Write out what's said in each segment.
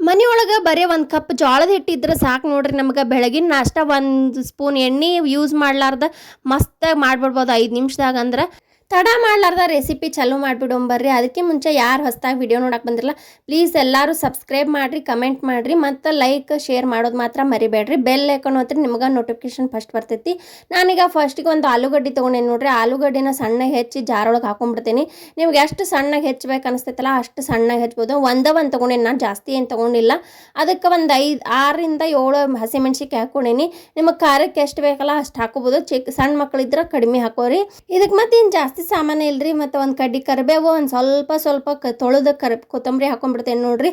ಮನೆಯೊಳಗೆ ಬರೀ ಒಂದು ಕಪ್ ಜೋಳದ ಹಿಟ್ಟಿದ್ರೆ ಸಾಕು ನೋಡ್ರಿ ನಮ್ಗೆ ಬೆಳಗಿನ ನಾಷ್ಟ ಒಂದು ಸ್ಪೂನ್ ಎಣ್ಣೆ ಯೂಸ್ ಮಾಡ್ಲಾರ್ದ ಮಸ್ತಾಗಿ ಮಾಡ್ಬಿಡ್ಬೋದು ಐದು ನಿಮಿಷದಾಗ ಅಂದ್ರೆ. ತಡ ಮಾಡ್ಲಾರ್ದ ರೆಸಿಪಿ ಚಾಲೂ ಮಾಡಿಬಿಡೋ ಬರ್ರಿ. ಅದಕ್ಕೆ ಮುಂಚೆ ಯಾರು ಹೊಸ್ದಾಗಿ ವಿಡಿಯೋ ನೋಡಕ್ಕೆ ಬಂದಿರಲ್ಲ ಪ್ಲೀಸ್ ಎಲ್ಲರೂ ಸಬ್ಸ್ಕ್ರೈಬ್ ಮಾಡಿರಿ ಕಮೆಂಟ್ ಮಾಡಿರಿ, ಮತ್ತು ಲೈಕ್ ಶೇರ್ ಮಾಡೋದು ಮಾತ್ರ ಮರಿಬೇಡ್ರಿ. ಬೆಲ್ ಐಕಾನ್ ಹೋದ್ರೆ ನಿಮ್ಗೆ ನೋಟಿಫಿಕೇಶನ್ ಫಸ್ಟ್ ಬರ್ತೈತಿ. ನಾನೀಗ ಫಸ್ಟಿಗೆ ಒಂದು ಆಲೂಗಡ್ಡೆ ತೊಗೊಂಡೇನು ನೋಡ್ರಿ. ಆಲೂಗಡ್ಡೆನ ಸಣ್ಣಗೆ ಹೆಚ್ಚಿ ಜಾರೊಳಗೆ ಹಾಕೊಂಡ್ಬಿಡ್ತೀನಿ ನಿಮ್ಗೆ ಎಷ್ಟು ಸಣ್ಣಗೆ ಹೆಚ್ಚಬೇಕು ಅನಿಸ್ತೈತಲ್ಲ ಅಷ್ಟು ಸಣ್ಣಗೆ ಹೆಚ್ಚಬೋದು. ಒಂದೇ ಒಂದು ತೊಗೊಂಡೇನಿ ನಾನು ಜಾಸ್ತಿ ಏನು ತೊಗೊಂಡಿಲ್ಲ. ಅದಕ್ಕೆ ಒಂದು ಐದು ಆರರಿಂದ ಏಳು ಹಸಿಮೆಣ್ಸಿಕಾಯಿ ಹಾಕೊಂಡೇನಿ. ನಿಮಗೆ ಖಾರಕ್ಕೆ ಎಷ್ಟು ಬೇಕಲ್ಲ ಅಷ್ಟು ಹಾಕೋಬೋದು. ಚಿಕ್ಕ ಸಣ್ಣ ಮಕ್ಕಳಿದ್ರೆ ಕಡಿಮೆ ಹಾಕೋರಿ. ಇದಕ್ಕೆ ಮತ್ತೆ ಇನ್ನು ಜಾಸ್ತಿ ಸಾಮಾನು ಇಲ್ರಿ, ಮತ್ತು ಒಂದು ಕಡ್ಡಿ ಕರಿಬೇವು, ಒಂದು ಸ್ವಲ್ಪ ಸ್ವಲ್ಪ ಕ ತೊಳೆದ ಕರ್ ಕೊತ್ತಂಬರಿ ಹಾಕೊಂಡ್ಬಿಡ್ತೇನೆ ನೋಡ್ರಿ.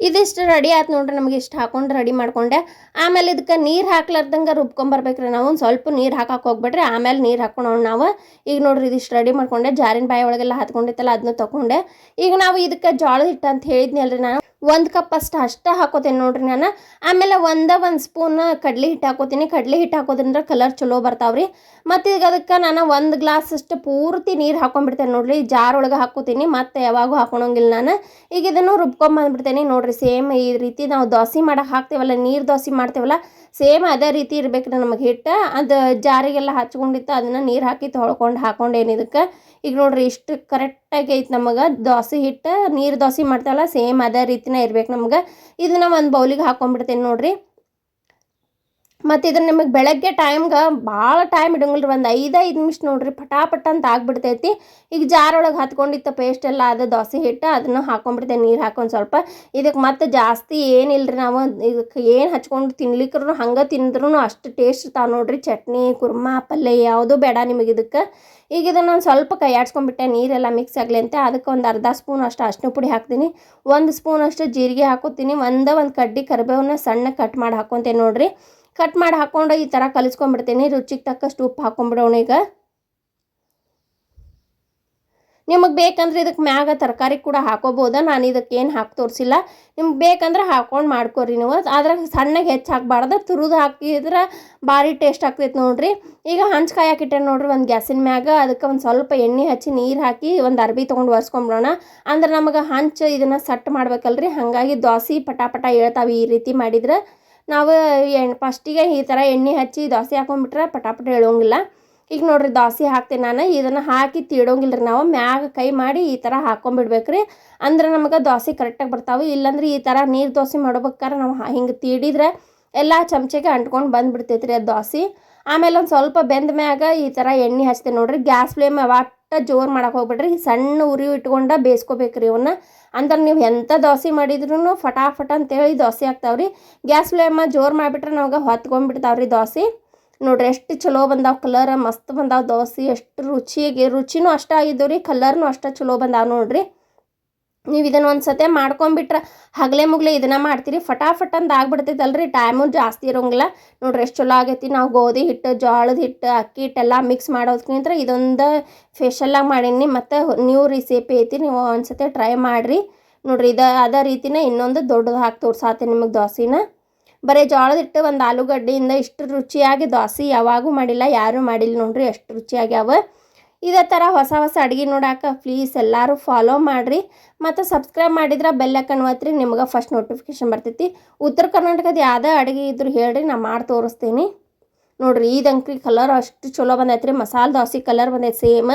ಇದಿಷ್ಟು ರೆಡಿ ಆಯ್ತು ನೋಡ್ರಿ, ನಮಗೆ ಇಷ್ಟು ಹಾಕೊಂಡು ರೆಡಿ ಮಾಡ್ಕೊಂಡೆ. ಆಮೇಲೆ ಇದಕ್ಕೆ ನೀರು ಹಾಕ್ಲಾರ್ದಂಗೆ ರುಬ್ಕೊಂಬರ್ಬೇಕ್ರಿ ನಾವು, ಒಂದು ಸ್ವಲ್ಪ ನೀರು ಹಾಕಕ್ಕೆ ಹೋಗ್ಬೇಡ್ರಿ, ಆಮೇಲೆ ನೀರು ಹಾಕೊಂಡು ನಾವು. ಈಗ ನೋಡ್ರಿ ಇದಿಷ್ಟು ರೆಡಿ ಮಾಡ್ಕೊಂಡೆ, ಜಾರಿನ ಬಾಯಿ ಒಳಗೆಲ್ಲ ಹತ್ಕೊಂಡಿತ್ತಲ್ಲ ಅದನ್ನ ತೊಗೊಂಡೆ ಈಗ ನಾವು ಇದಕ್ಕೆ ಜೋಳದ ಹಿಟ್ಟು ಅಂತ ಹೇಳಿದ್ನಲ್ರಿ ನಾನು. ಒಂದು ಕಪ್ ಅಷ್ಟು ಅಷ್ಟೇ ಹಾಕೋತೀನಿ ನೋಡ್ರಿ ನಾನು. ಆಮೇಲೆ ಒಂದ ಒಂದು ಸ್ಪೂನ್ ಕಡ್ಲೆ ಹಿಟ್ಟು ಹಾಕೋತೀನಿ. ಕಡ್ಲೆ ಹಿಟ್ಟು ಹಾಕೋದ್ರಿಂದ ಕಲರ್ ಚಲೋ ಬರ್ತಾವ್ರಿ. ಮತ್ತು ಈಗ ಅದಕ್ಕೆ ನಾನು ಒಂದು ಗ್ಲಾಸ್ ಅಷ್ಟು ಪೂರ್ತಿ ನೀರು ಹಾಕೊಂಡ್ಬಿಡ್ತೇನೆ ನೋಡ್ರಿ. ಜಾರ್ ಒಳಗೆ ಹಾಕೋತೀನಿ. ಮತ್ತು ಯಾವಾಗೂ ಹಾಕೊಳಂಗಿಲ್ಲ ನಾನು. ಈಗ ಇದನ್ನು ರುಬ್ಕೊಂಬಂದ್ಬಿಡ್ತೇನೆ ನೋಡ್ರಿ. ಸೇಮ್ ಈ ರೀತಿ ನಾವು ದೋಸೆ ಮಾಡೋಕೆ ಹಾಕ್ತೇವಲ್ಲ, ನೀರು ದೋಸೆ ಮಾಡ್ತೇವಲ್ಲ, ಸೇಮ್ ಅದೇ ರೀತಿ ಇರ್ಬೇಕು ನಮಗೆ ಹಿಟ್ಟು. ಅದು ಜಾರಿಗೆಲ್ಲ ಹಚ್ಕೊಂಡಿತ್ತು, ಅದನ್ನು ನೀರು ಹಾಕಿ ತೊಳ್ಕೊಂಡು ಹಾಕೊಂಡೇನು ಇದಕ್ಕೆ. ಈಗ ನೋಡ್ರಿ ಇಷ್ಟು ಕರೆಕ್ಟಾಗಿ ಐತೆ ನಮಗೆ. ದೋಸೆ ಹಿಟ್ಟು ನೀರು ದೋಸೆ ಮಾಡ್ತಲ್ಲ ಸೇಮ್ ಅದೇ ರೀತಿನೇ ಇರ್ಬೇಕು ನಮ್ಗೆ. ಇದನ್ನ ಒಂದು ಬೌಲಿಗೆ ಹಾಕೊಂಡ್ಬಿಡ್ತೇನೆ ನೋಡ್ರಿ. ಮತ್ತು ಇದನ್ನು ನಿಮಗೆ ಬೆಳಗ್ಗೆ ಟೈಮ್ಗೆ ಭಾಳ ಟೈಮ್ ಇಡಂಗಿಲ್ಲ ಒಂದು ಐದು ಐದು ನಿಮಿಷ ನೋಡಿರಿ ಪಟಾಪಟ ಅಂತ ಆಗ್ಬಿಡ್ತೈತಿ. ಈಗ ಜಾರೊಳಗೆ ಹತ್ಕೊಂಡಿತ್ತ ಪೇಸ್ಟ್ ಎಲ್ಲ ಅದು ದೋಸೆ ಹಿಟ್ಟು ಅದನ್ನು ಹಾಕೊಂಡ್ಬಿಡ್ತೇನೆ ನೀರು ಹಾಕೊಂಡು ಸ್ವಲ್ಪ. ಇದಕ್ಕೆ ಮತ್ತೆ ಜಾಸ್ತಿ ಏನಿಲ್ಲರಿ ನಾವು ಇದಕ್ಕೆ ಏನು ಹಚ್ಕೊಂಡು ತಿನ್ಲಿಕ್ಕರೂ ಹಂಗೆ ತಿಂದ್ರೂ ಅಷ್ಟು ಟೇಸ್ಟ್ ಇರ್ತಾವೆ ನೋಡಿರಿ. ಚಟ್ನಿ, ಕುರ್ಮಾ, ಪಲ್ಯ ಯಾವುದೂ ಬೇಡ ನಿಮಗೆ ಇದಕ್ಕೆ. ಈಗ ಇದನ್ನು ಒಂದು ಸ್ವಲ್ಪ ಕೈ ಆಡ್ಸ್ಕೊಂಡ್ಬಿಟ್ಟೆ ನೀರೆಲ್ಲ ಮಿಕ್ಸ್ ಆಗಲಿ ಅಂತ, ಅದಕ್ಕೆ ಒಂದು ಅರ್ಧ ಸ್ಪೂನ್ ಅಷ್ಟು ಅರ್ಶಿನ ಪುಡಿ ಹಾಕ್ತೀನಿ. ಒಂದು ಸ್ಪೂನ್ ಅಷ್ಟು ಜೀರಿಗೆ ಹಾಕೋತೀನಿ. ಒಂದೇ ಒಂದು ಕಡ್ಡಿ ಕರಿಬೇವನ್ನ ಸಣ್ಣ ಕಟ್ ಮಾಡಿ ಹಾಕ್ಕೊತೇನೆ ನೋಡ್ರಿ. ಕಟ್ ಮಾಡಿ ಹಾಕ್ಕೊಂಡು ಈ ಥರ ಕಲಿಸ್ಕೊಂಡ್ಬಿಡ್ತೀನಿ. ರುಚಿಗೆ ತಕ್ಕಷ್ಟು ಉಪ್ಪು ಹಾಕ್ಕೊಂಬಿಡೋಣ ಈಗ. ನಿಮಗೆ ಬೇಕಂದ್ರೆ ಇದಕ್ಕೆ ಮ್ಯಾಗ ತರಕಾರಿ ಕೂಡ ಹಾಕೋಬೋದು? ನಾನು ಇದಕ್ಕೆ ಏನು ಹಾಕಿ ತೋರಿಸಿಲ್ಲ. ನಿಮ್ಗೆ ಬೇಕಂದ್ರೆ ಹಾಕ್ಕೊಂಡು ಮಾಡ್ಕೊರಿ ನೀವು. ಅದ್ರಾಗ ಸಣ್ಣಗೆ ಹೆಚ್ಚು ಹಾಕ್ಬಾರ್ದು. ತುರಿದು ಹಾಕಿದ್ರೆ ಭಾರಿ ಟೇಸ್ಟ್ ಆಗ್ತೈತೆ ನೋಡ್ರಿ. ಈಗ ಹಂಚ್ಕಾಯಿ ಹಾಕಿಟ್ಟೆ ನೋಡ್ರಿ, ಒಂದು ಗ್ಯಾಸಿನ ಮ್ಯಾಗ ಅದಕ್ಕೆ ಒಂದು ಸ್ವಲ್ಪ ಎಣ್ಣೆ ಹಚ್ಚಿ ನೀರು ಹಾಕಿ ಒಂದು ಅರ್ಬಿ ತೊಗೊಂಡು ಒರೆಸ್ಕೊಂಬಿಡೋಣ. ಅಂದ್ರೆ ನಮಗೆ ಹಂಚು ಇದನ್ನು ಸಟ್ ಮಾಡ್ಬೇಕಲ್ರಿ. ಹಾಗಾಗಿ ದೋಸೆ ಪಟಾಪಟ ಪಟ ಹೇಳ್ತಾವೆ ಈ ರೀತಿ ಮಾಡಿದ್ರೆ. ನಾವು ಎಣ್ಣೆ ಫಸ್ಟಿಗೆ ಈ ಥರ ಎಣ್ಣೆ ಹಚ್ಚಿ ದೋಸೆ ಹಾಕೊಂಡ್ಬಿಟ್ರೆ ಪಟಾಪಟ ಹೇಳೋಂಗಿಲ್ಲ ಈಗ ನೋಡ್ರಿ ದೋಸೆ ಹಾಕ್ತೀನಿ ನಾನು, ಇದನ್ನು ಹಾಕಿ ತೀಡೋಂಗಿಲ್ಲ ರೀ ನಾವು, ಮ್ಯಾಗ ಕೈ ಮಾಡಿ ಈ ಥರ ಹಾಕೊಂಡ್ಬಿಡ್ಬೇಕು ರೀ ಅಂದ್ರೆ ನಮಗೆ ದೋಸೆ ಕರೆಕ್ಟಾಗಿ ಬರ್ತಾವೆ, ಇಲ್ಲಾಂದ್ರೆ ಈ ಥರ ನೀರು ದೋಸೆ ಮಾಡ್ಬೇಕಾದ್ರೆ ನಾವು ಹಿಂಗೆ ತೀಡಿದ್ರೆ ಎಲ್ಲ ಚಮಚೆಗೆ ಅಂಟ್ಕೊಂಡು ಬಂದುಬಿಡ್ತೈತೆ ರೀ ಅದು ದೋಸೆ. ಆಮೇಲೆ ಒಂದು ಸ್ವಲ್ಪ ಬೆಂದ ಮ್ಯಾಗ ಈ ಥರ ಎಣ್ಣೆ ಹಚ್ತೇನೆ ನೋಡ್ರಿ, ಗ್ಯಾಸ್ ಫ್ಲೇಮ್ ಒಟ್ಟ ಜೋರು ಮಾಡಕ್ಕೆ ಹೋಗ್ಬೇಡ್ರಿ. ಸಣ್ಣ ಉರಿ ಇಟ್ಕೊಂಡ ಬೇಯಿಸ್ಕೋಬೇಕ್ರಿ ಇವನ್ನ ಅಂದ್ರೆ ನೀವು ಎಂಥ ದೋಸೆ ಮಾಡಿದ್ರು ಫಟಾಫಟ ಅಂತೇಳಿ ದೋಸೆ ಆಗ್ತಾವ್ರಿ ಗ್ಯಾಸ್ ಫ್ಲೇಮ ಜೋರು ಮಾಡಿಬಿಟ್ರೆ ನಮಗೆ ಹೊತ್ಕೊಂಡ್ಬಿಡ್ತಾವ್ರಿ ದೋಸೆ. ನೋಡ್ರಿ ಎಷ್ಟು ಚಲೋ ಬಂದಾವ ಕಲರ್, ಮಸ್ತ್ ಬಂದಾವ ದೋಸೆ, ಎಷ್ಟು ರುಚಿಯಾಗಿ ರುಚಿನೂ ಅಷ್ಟ ಆಗಿದ್ದವು ರೀ ಕಲರ್ನು ಅಷ್ಟ ಚಲೋ ಬಂದಾವ ನೋಡ್ರಿ. ನೀವು ಇದನ್ನು ಒಂದು ಸತೆ ಮಾಡ್ಕೊಂಬಿಟ್ರೆ ಹಗಲೆ ಮುಗಲೆ ಇದನ್ನು ಮಾಡ್ತೀರಿ. ಫಟಾಫಟ್ ಅಂತ ಆಗ್ಬಿಡ್ತೈತಲ್ರಿ. ಟೈಮು ಜಾಸ್ತಿ ಇರೋಂಗಿಲ್ಲ. ನೋಡ್ರಿ ಎಷ್ಟು ಚಲೋ ಆಗೈತಿ. ನಾವು ಗೋಧಿ ಹಿಟ್ಟು, ಜೋಳದ ಹಿಟ್ಟು, ಅಕ್ಕಿ ಹಿಟ್ಟೆಲ್ಲ ಮಿಕ್ಸ್ ಮಾಡೋದ್ಕಿಂತ ಇದೊಂದು ಫೇಶಿಯಲಾಗಿ ಮಾಡೀನಿ. ಮತ್ತು ನ್ಯೂ ರೆಸಿಪಿ ಐತಿ. ನೀವು ಒಂದು ಸತೆ ಟ್ರೈ ಮಾಡಿರಿ. ನೋಡ್ರಿ ಇದು, ಅದೇ ರೀತಿನೇ ಇನ್ನೊಂದು ದೊಡ್ಡದು ಹಾಕಿ ತೋರ್ಸಾತೆ ನಿಮಗೆ ದೋಸೆನ. ಬರೀ ಜೋಳದ ಹಿಟ್ಟು ಒಂದು ಆಲೂಗಡ್ಡೆಯಿಂದ ಇಷ್ಟು ರುಚಿಯಾಗಿ ದೋಸೆ ಯಾವಾಗೂ ಮಾಡಿಲ್ಲ, ಯಾರೂ ಮಾಡಿಲ್ಲ ನೋಡ್ರಿ. ಎಷ್ಟು ರುಚಿಯಾಗ್ಯಾವ. ಇದೇ ಥರ ಹೊಸ ಹೊಸ ಅಡುಗೆ ನೋಡಾಕ ಪ್ಲೀಸ್ ಎಲ್ಲರೂ ಫಾಲೋ ಮಾಡಿರಿ. ಮತ್ತು ಸಬ್ಸ್ಕ್ರೈಬ್ ಮಾಡಿದ್ರೆ ಬೆಲ್ಲ ಒತ್ತಿರಿ ನಿಮ್ಗೆ ಫಸ್ಟ್ ನೋಟಿಫಿಕೇಶನ್ ಬರ್ತೈತಿ. ಉತ್ತರ ಕರ್ನಾಟಕದ ಯಾವುದೇ ಅಡುಗೆ ಇದ್ರೂ ಹೇಳಿರಿ ನಾನು ಮಾಡಿ ತೋರಿಸ್ತೀನಿ. ನೋಡ್ರಿ ಇದಂಕ್ರಿ ಕಲರ್ ಅಷ್ಟು ಚಲೋ ಬಂದೈತೆ ರೀ ಮಸಾಲೆ ದೋಸೆ ಕಲರ್ ಬಂದೈತೆ ಸೇಮ್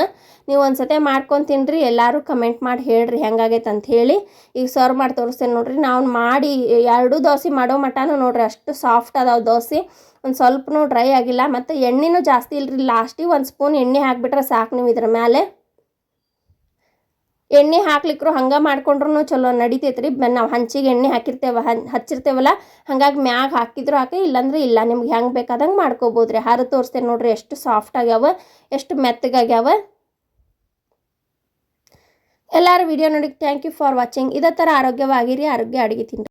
ನೀವು ಒಂದು ಸತಿ ಮಾಡ್ಕೊಂಡು ತಿನ್ರಿ, ಎಲ್ಲರೂ ಕಮೆಂಟ್ ಮಾಡಿ ಹೇಳ್ರಿ ಹೆಂಗಾಗೈತೆ ಅಂತ ಹೇಳಿ. ಈಗ ಸರ್ವ್ ಮಾಡಿ ತೋರಿಸ್ತೇನೆ ನೋಡ್ರಿ ನಾವು ಮಾಡಿ ಎರಡೂ ದೋಸೆ ಮಾಡೋ ಮಟನೂ ನೋಡ್ರಿ, ಅಷ್ಟು ಸಾಫ್ಟ್ ಅದಾವೆ ದೋಸೆ ಒಂದು ಸ್ವಲ್ಪನೂ ಡ್ರೈ ಆಗಿಲ್ಲ, ಮತ್ತು ಎಣ್ಣೆನೂ ಜಾಸ್ತಿ ಇಲ್ಲರಿ ಲಾಸ್ಟಿಗೆ ಒಂದು ಸ್ಪೂನ್ ಎಣ್ಣೆ ಹಾಕಿಬಿಟ್ರೆ ಸಾಕು ನೀವು ಇದ್ರ ಮೇಲೆ ಎಣ್ಣೆ ಹಾಕ್ಲಿಕ್ಕರು ಹಂಗೆ ಮಾಡ್ಕೊಂಡ್ರು ಚಲೋ ನಡಿತೈತೆ ರೀ ನಾವು ಹಂಚಿಗೆ ಎಣ್ಣೆ ಹಾಕಿರ್ತೇವೆ, ಹನ್, ಹಚ್ಚಿರ್ತೇವಲ್ಲ, ಹಂಗಾಗಿ ಮ್ಯಾಗ ಹಾಕಿದ್ರು ಹಾಕಿ ಇಲ್ಲಾಂದ್ರೆ ಇಲ್ಲ, ನಿಮ್ಗೆ ಹೆಂಗೆ ಬೇಕಾದಂಗೆ ಮಾಡ್ಕೋಬೋದು ರೀ ಹರಿದು ತೋರಿಸ್ತೇನೆ ನೋಡ್ರಿ, ಎಷ್ಟು ಸಾಫ್ಟ್ ಆಗ್ಯಾವ, ಎಷ್ಟು ಮೆತ್ತಗಾಗ್ಯಾವ ಎಲ್ಲರೂ ವಿಡಿಯೋ ನೋಡಿ ಥ್ಯಾಂಕ್ ಯು ಫಾರ್ ವಾಚಿಂಗ್ ಇದೇ ಥರ ಆರೋಗ್ಯವಾಗಿರಿ, ಆರೋಗ್ಯ ಅಡುಗೆ ತಿನ್ರಿ.